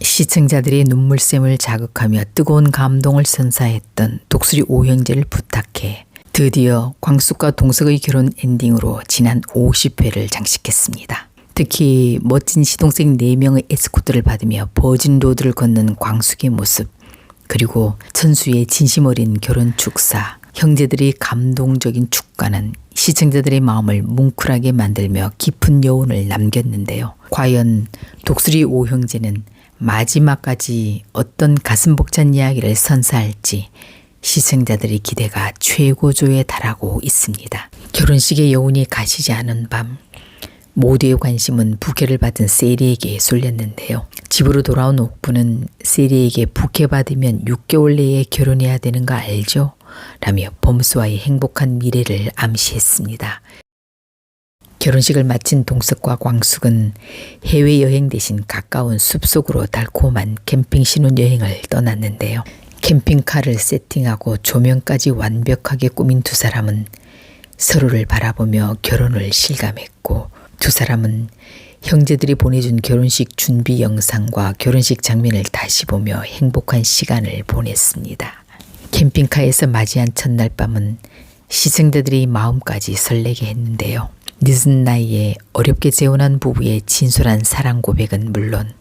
시청자들의 눈물샘을 자극하며 뜨거운 감동을 선사했던 독수리 오형제를 부탁해 드디어 광숙과 동석의 결혼 엔딩으로 지난 50회를 장식했습니다. 특히 멋진 시동생 4명의 에스코트를 받으며 버진 로드를 걷는 광숙의 모습 그리고 천수의 진심 어린 결혼 축사 형제들의 감동적인 축가는 시청자들의 마음을 뭉클하게 만들며 깊은 여운을 남겼는데요. 과연 독수리 오형제는 마지막까지 어떤 가슴 벅찬 이야기를 선사할지 시청자들의 기대가 최고조에 달하고 있습니다. 결혼식의 여운이 가시지 않은 밤 모두의 관심은 부케를 받은 세리에게 쏠렸는데요. 집으로 돌아온 옥부는 세리에게 부케 받으면 6개월 내에 결혼해야 되는 거 알죠? 라며 범수와의 행복한 미래를 암시했습니다. 결혼식을 마친 동석과 광숙은 해외여행 대신 가까운 숲속으로 달콤한 캠핑 신혼여행을 떠났는데요. 캠핑카를 세팅하고 조명까지 완벽하게 꾸민 두 사람은 서로를 바라보며 결혼을 실감했고 두 사람은 형제들이 보내준 결혼식 준비 영상과 결혼식 장면을 다시 보며 행복한 시간을 보냈습니다. 캠핑카에서 맞이한 첫날 밤은 시청자들의 마음까지 설레게 했는데요. 늦은 나이에 어렵게 재혼한 부부의 진솔한 사랑 고백은 물론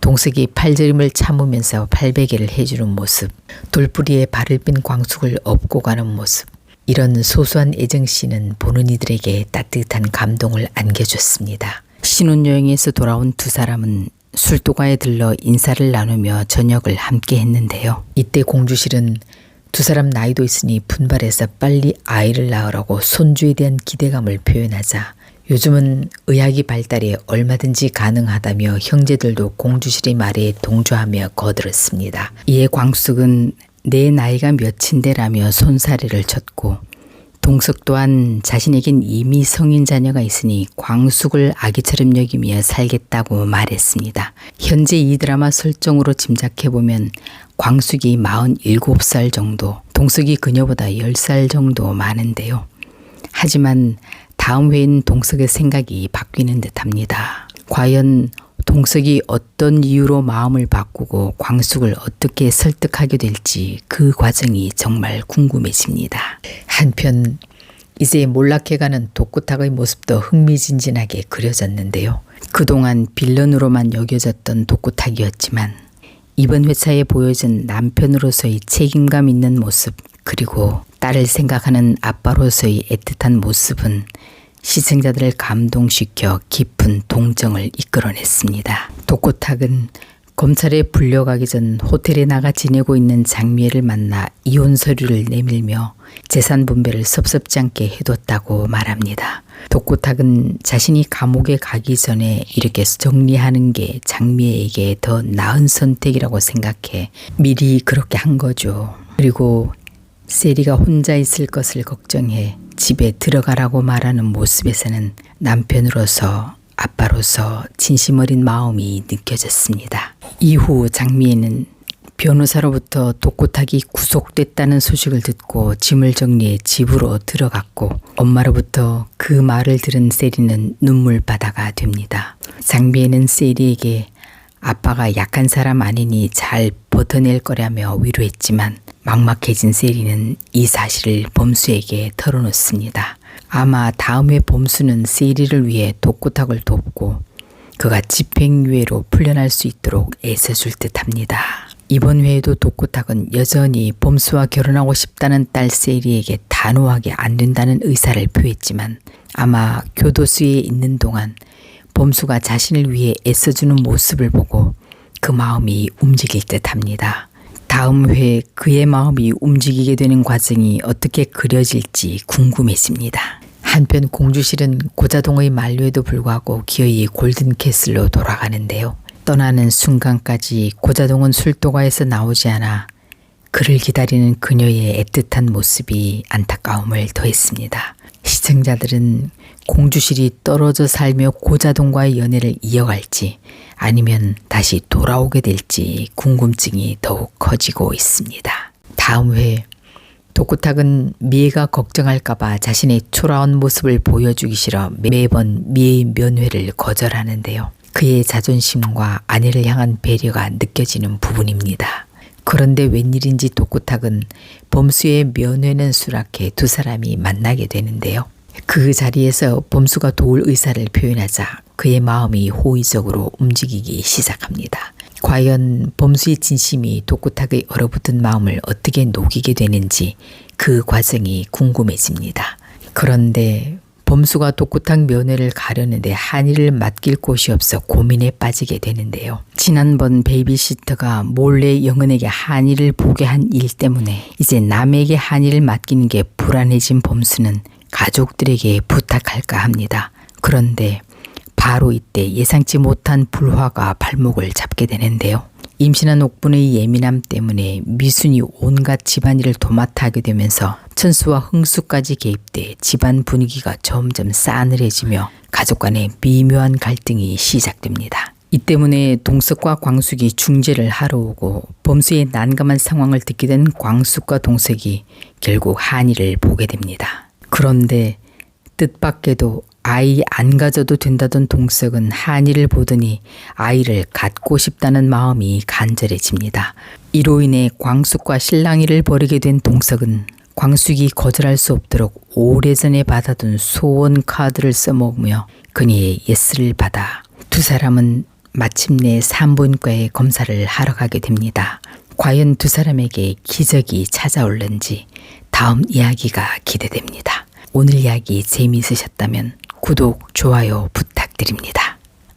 동석이 팔저림을 참으면서 팔베개를 해주는 모습, 돌뿌리에 발을 뺀 광숙을 업고 가는 모습, 이런 소소한 애정씨는 보는 이들에게 따뜻한 감동을 안겨줬습니다. 신혼여행에서 돌아온 두 사람은 술도가에 들러 인사를 나누며 저녁을 함께 했는데요. 이때 공주실은 두 사람 나이도 있으니 분발해서 빨리 아이를 낳으라고 손주에 대한 기대감을 표현하자 요즘은 의학이 발달해 얼마든지 가능하다며 형제들도 공주실의 말에 동조하며 거들었습니다. 이에 광숙은 내 나이가 몇인데라며 손사래를 쳤고 동석 또한 자신에겐 이미 성인 자녀가 있으니 광숙을 아기처럼 여기며 살겠다고 말했습니다. 현재 이 드라마 설정으로 짐작해보면 광숙이 47살 정도, 동석이 그녀보다 10살 정도 많은데요. 하지만 다음 회엔 동석의 생각이 바뀌는 듯 합니다. 과연 동석이 어떤 이유로 마음을 바꾸고 광숙을 어떻게 설득하게 될지 그 과정이 정말 궁금해집니다. 한편 이제 몰락해가는 독구탁의 모습도 흥미진진하게 그려졌는데요. 그동안 빌런으로만 여겨졌던 독구탁이었지만 이번 회차에 보여진 남편으로서의 책임감 있는 모습 그리고 딸을 생각하는 아빠로서의 애틋한 모습은 시청자들을 감동시켜 깊은 동정을 이끌어냈습니다. 독고탁은 검찰에 불려가기 전 호텔에 나가 지내고 있는 장미애를 만나 이혼 서류를 내밀며 재산 분배를 섭섭지 않게 해뒀다고 말합니다. 독고탁은 자신이 감옥에 가기 전에 이렇게 정리하는 게 장미애에게 더 나은 선택이라고 생각해 미리 그렇게 한 거죠. 그리고 세리가 혼자 있을 것을 걱정해 집에 들어가라고 말하는 모습에서는 남편으로서 아빠로서 진심 어린 마음이 느껴졌습니다. 이후 장미애는 변호사로부터 독고탁이 구속됐다는 소식을 듣고 짐을 정리해 집으로 들어갔고 엄마로부터 그 말을 들은 세리는 눈물바다가 됩니다. 장미애는 세리에게 아빠가 약한 사람 아니니 잘 버텨낼 거라며 위로했지만 막막해진 세리는 이 사실을 범수에게 털어놓습니다. 아마 다음에 범수는 세리를 위해 독고탁을 돕고 그가 집행유예로 풀려날 수 있도록 애써줄 듯 합니다. 이번 회에도 독고탁은 여전히 범수와 결혼하고 싶다는 딸 세리에게 단호하게 안 된다는 의사를 표했지만 아마 교도소에 있는 동안 범수가 자신을 위해 애써주는 모습을 보고 그 마음이 움직일 듯 합니다. 다음 회 그의 마음이 움직이게 되는 과정이 어떻게 그려질지 궁금해집니다. 한편 공주실은 고자동의 만류에도 불구하고 기어이 골든캐슬로 돌아가는데요. 떠나는 순간까지 고자동은 술도가에서 나오지 않아 그를 기다리는 그녀의 애틋한 모습이 안타까움을 더했습니다. 시청자들은 공주실이 떨어져 살며 고자동과의 연애를 이어갈지 아니면 다시 돌아오게 될지 궁금증이 더욱 커지고 있습니다. 다음 회 독구탁은 미애가 걱정할까봐 자신의 초라한 모습을 보여주기 싫어 매번 미애의 면회를 거절하는데요. 그의 자존심과 아내를 향한 배려가 느껴지는 부분입니다. 그런데 웬일인지 독구탁은 범수의 면회는 수락해 두 사람이 만나게 되는데요. 그 자리에서 범수가 도울 의사를 표현하자 그의 마음이 호의적으로 움직이기 시작합니다. 과연 범수의 진심이 독구탁의 얼어붙은 마음을 어떻게 녹이게 되는지 그 과정이 궁금해집니다. 그런데 범수가 독구탁 면회를 가려는데 한이를 맡길 곳이 없어 고민에 빠지게 되는데요. 지난번 베이비시터가 몰래 영은에게 한이를 보게 한 일 때문에 이제 남에게 한이를 맡기는 게 불안해진 범수는 가족들에게 부탁할까 합니다. 그런데 바로 이때 예상치 못한 불화가 발목을 잡게 되는데요. 임신한 옥분의 예민함 때문에 미순이 온갖 집안일을 도맡아 하게 되면서 천수와 흥수까지 개입돼 집안 분위기가 점점 싸늘해지며 가족 간의 미묘한 갈등이 시작됩니다. 이 때문에 동석과 광숙이 중재를 하러 오고 범수의 난감한 상황을 듣게 된 광숙과 동석이 결국 한이를 보게 됩니다. 그런데 뜻밖에도 아이 안 가져도 된다던 동석은 한이를 보더니 아이를 갖고 싶다는 마음이 간절해집니다. 이로 인해 광숙과 실랑이를 벌이게 된 동석은 광숙이 거절할 수 없도록 오래전에 받아둔 소원 카드를 써먹으며 그녀의 예스를 받아 두 사람은 마침내 산부인과에 검사를 하러 가게 됩니다. 과연 두 사람에게 기적이 찾아올는지 다음 이야기가 기대됩니다. 오늘 이야기 재미있으셨다면 구독, 좋아요 부탁드립니다.